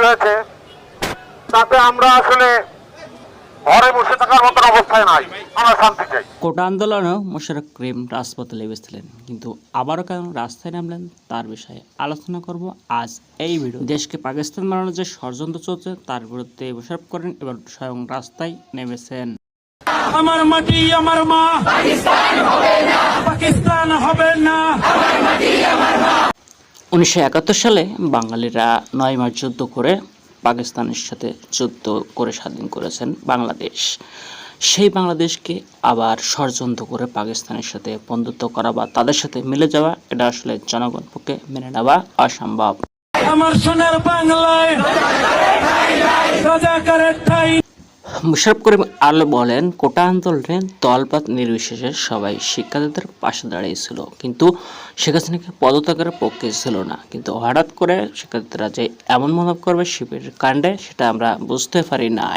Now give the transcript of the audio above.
হয়েছে তাতে আমরা আসলে ঘরে বসে থাকার মতন অবস্থায় নাই। আমরা শান্তি চাই। কোটা আন্দোলনেও মোশাররফ করিম রাজপথে কিন্তু আবারও কেন রাস্তায় নামলেন তার বিষয়ে আলোচনা করব আজ এই ভিডিও দেশকে পাকিস্তান বানানোর যে ষড়যন্ত্র চলছে তার বিরুদ্ধে মোশাররফ করেন এবার স্বয়ং রাস্তায় নেমেছেন। আমার মাটি আমার মা। পাকিস্তান হবে না উনিশশো একাত্তর সালে বাঙালিরা নয় মাস যুদ্ধ করে পাকিস্তানের সাথে যুদ্ধ করে স্বাধীন করেছেন বাংলাদেশ। সেই বাংলাদেশকে আবার ষড়যন্ত্র করে পাকিস্তানের সাথে বন্ধুত্ব করা বা তাদের সাথে মিলে যাওয়া, এটা আসলে জনগণ পক্ষে মেনে নেওয়া অসম্ভব। আমার সোনার বাংলায় মুশারফ করিম আলো বলেন, কোটা আন্দোলনে দলপাত নির্বিশেষে সবাই শিক্ষার্থীদের পাশে দাঁড়িয়েছিল। কিন্তু শেখ হাসিনাকে পদত্যাগের পক্ষে ছিল না। কিন্তু হঠাৎ করে শিক্ষার্থীরা যে এমন মনোভাব করবে শিবির কাণ্ডে, সেটা আমরা বুঝতে পারি নাই।